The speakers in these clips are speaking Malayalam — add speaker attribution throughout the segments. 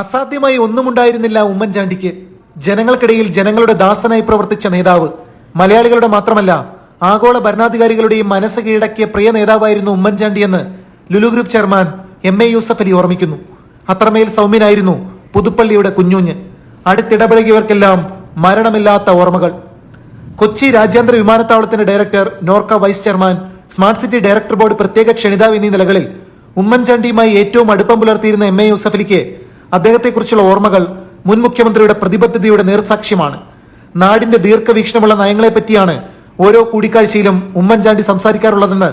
Speaker 1: അസാധ്യമായി ഒന്നുമുണ്ടായിരുന്നില്ല ഉമ്മൻചാണ്ടിക്ക്. ജനങ്ങൾക്കിടയിൽ ജനങ്ങളുടെ ദാസനായി പ്രവർത്തിച്ച നേതാവ്. മലയാളികളുടെ മാത്രമല്ല ആഗോള ഭരണാധികാരികളുടെയും മനസ്സ് കീഴടക്കിയ പ്രിയ നേതാവായിരുന്നു ഉമ്മൻചാണ്ടി എന്ന് Lulu group chairman M A Yusuff Ali ഓർമ്മിക്കുന്നു. അത്രമേൽ സൗമ്യനായിരുന്നു പുതുപ്പള്ളിയുടെ കുഞ്ഞുഞ്ഞ്. അടുത്തിടപഴകിയവർക്കെല്ലാം മരണമില്ലാത്ത ഓർമ്മകൾ. കൊച്ചി രാജ്യാന്തര വിമാനത്താവളത്തിന്റെ director NORKA vice chairman smart city director board പ്രത്യേക ക്ഷണിതാവ് എന്നീ നിലകളിൽ ഉമ്മൻചാണ്ടിയുമായി ഏറ്റവും അടുപ്പം പുലർത്തിയിരുന്ന എം എ യൂസഫലിക്ക് അദ്ദേഹത്തെക്കുറിച്ചുള്ള ഓർമ്മകൾ മുൻ മുഖ്യമന്ത്രിയുടെ പ്രതിബദ്ധതയുടെ നേർസാക്ഷ്യമാണ്. നാടിന്റെ ദീർഘവീക്ഷണമുള്ള നയങ്ങളെ പറ്റിയാണ് ഓരോ കൂടിക്കാഴ്ചയിലും ഉമ്മൻചാണ്ടി സംസാരിക്കാറുള്ളതെന്ന്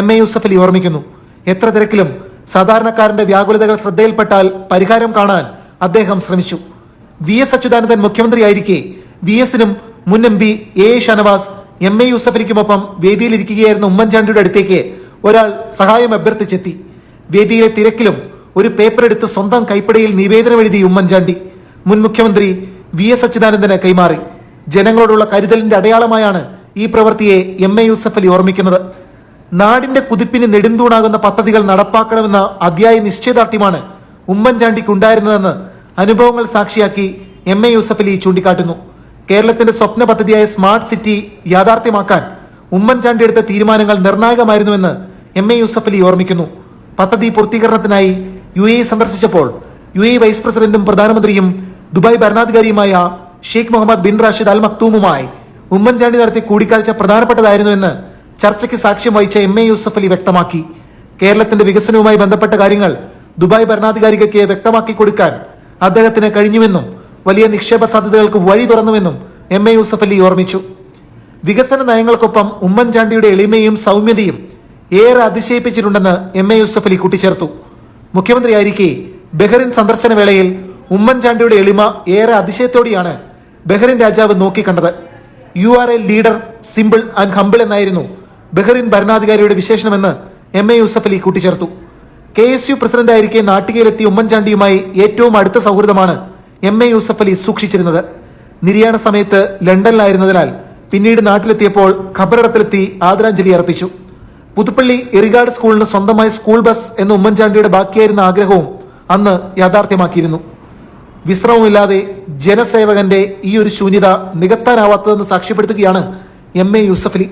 Speaker 1: എം എ യൂസഫ് അലി ഓർമ്മിക്കുന്നു. എത്ര തിരക്കിലും സാധാരണക്കാരന്റെ വ്യാകുലതകൾ ശ്രദ്ധയിൽപ്പെട്ടാൽ പരിഹാരം കാണാൻ അദ്ദേഹം ശ്രമിച്ചു. വി എസ് അച്യുതാനന്ദൻ മുഖ്യമന്ത്രിയായിരിക്കെ വി എസിനും മുൻ M P A Shanavas M A യൂസഫലിക്കുമൊപ്പം വേദിയിലിരിക്കുകയായിരുന്ന ഉമ്മൻചാണ്ടിയുടെ അടുത്തേക്ക് ഒരാൾ സഹായം അഭ്യർത്ഥിച്ചെത്തി. വേദിയിലെ തിരക്കിലും ഒരു പേപ്പർ എടുത്ത് സ്വന്തം കൈപ്പടയിൽ നിവേദനം എഴുതി ഉമ്മൻചാണ്ടി മുൻ മുഖ്യമന്ത്രി വി എസ് അച്യുതാനന്ദന് കൈമാറി. ജനങ്ങളോടുള്ള കരുതലിന്റെ അടയാളമായാണ് ഈ പ്രവൃത്തിയെ എം എ യൂസഫ് അലി ഓർമ്മിക്കുന്നത്. നാടിന്റെ കുതിപ്പിന് നെടുന്തൂണാകുന്ന പദ്ധതികൾ നടപ്പാക്കണമെന്ന അധ്യായ നിശ്ചയദാർഢ്യമാണ് ഉമ്മൻചാണ്ടിക്ക് ഉണ്ടായിരുന്നതെന്ന് അനുഭവങ്ങൾ സാക്ഷിയാക്കി എം എ യൂസഫ് അലി ചൂണ്ടിക്കാട്ടുന്നു. കേരളത്തിന്റെ സ്വപ്ന പദ്ധതിയായ സ്മാർട്ട് സിറ്റി യാഥാർത്ഥ്യമാക്കാൻ ഉമ്മൻചാണ്ടി എടുത്ത തീരുമാനങ്ങൾ നിർണായകമായിരുന്നുവെന്ന് എം എ യൂസഫ് അലി ഓർമ്മിക്കുന്നു. പദ്ധതി പൂർത്തീകരണത്തിനായി യു എ സന്ദർശിച്ചപ്പോൾ യു എ വൈസ് പ്രസിഡന്റും പ്രധാനമന്ത്രിയും Dubai ഭരണാധികാരിയുമായ Sheikh Mohammed bin Rashid Al മക്തൂമുമായി Oommen Chandy നടത്തിയ കൂടിക്കാഴ്ച പ്രധാനപ്പെട്ടതായിരുന്നുവെന്ന് ചർച്ചയ്ക്ക് സാക്ഷ്യം വഹിച്ച എം എ യൂസഫ് അലി വ്യക്തമാക്കി. കേരളത്തിന്റെ വികസനവുമായി ബന്ധപ്പെട്ട കാര്യങ്ങൾ ദുബായ് ഭരണാധികാരികൾക്ക് വ്യക്തമാക്കി കൊടുക്കാൻ അദ്ദേഹത്തിന് കഴിഞ്ഞുവെന്നും വലിയ നിക്ഷേപ സാധ്യതകൾക്ക് വഴി തുറന്നുവെന്നും എം എ യൂസഫ് അലി ഓർമ്മിച്ചു. വികസന നയങ്ങൾക്കൊപ്പം ഉമ്മൻചാണ്ടിയുടെ എളിമയും സൗമ്യതയും ഏറെ അതിശയിപ്പിച്ചിട്ടുണ്ടെന്ന് എം എ യൂസഫ് അലി കൂട്ടിച്ചേർത്തു. മുഖ്യമന്ത്രിയായിരിക്കെ ബഹ്റിൻ സന്ദർശന വേളയിൽ ഉമ്മൻചാണ്ടിയുടെ എളിമ ഏറെ അതിശയത്തോടെയാണ് ബഹ്റിൻ രാജാവ് നോക്കിക്കണ്ടത്. You are a leader simple and humble എന്നായിരുന്നു ബഹ്റിൻ ഭരണാധികാരിയുടെ വിശേഷണമെന്ന് എം എ യൂസഫ് അലി കൂട്ടിച്ചേർത്തു. കെ എസ് യു പ്രസിഡന്റായിരിക്കെ നാട്ടികയിലെത്തിയ ഉമ്മൻചാണ്ടിയുമായി ഏറ്റവും അടുത്ത സൗഹൃദമാണ് എം എ യൂസഫ് അലി സൂക്ഷിച്ചിരുന്നത്. നിര്യാണ സമയത്ത് ലണ്ടനിലായിരുന്നതിനാൽ പിന്നീട് നാട്ടിലെത്തിയപ്പോൾ ഖബറിടത്തിലെത്തി ആദരാഞ്ജലി അർപ്പിച്ചു. പുതുപ്പള്ളി ഇറിഗാർഡ് സ്കൂളിന് സ്വന്തമായി സ്കൂൾ ബസ് എന്ന ഉമ്മൻചാണ്ടിയുടെ ബാക്കിയായിരുന്ന ആഗ്രഹവും അന്ന് യാഥാർത്ഥ്യമാക്കിയിരുന്നു. വിശ്രമമില്ലാതെ ജനസേവകന്റെ ഈ ഒരു ശൂന്യത നികത്താനാവാത്തതെന്ന് സാക്ഷ്യപ്പെടുത്തുകയാണ് എം എ യൂസഫ് അലി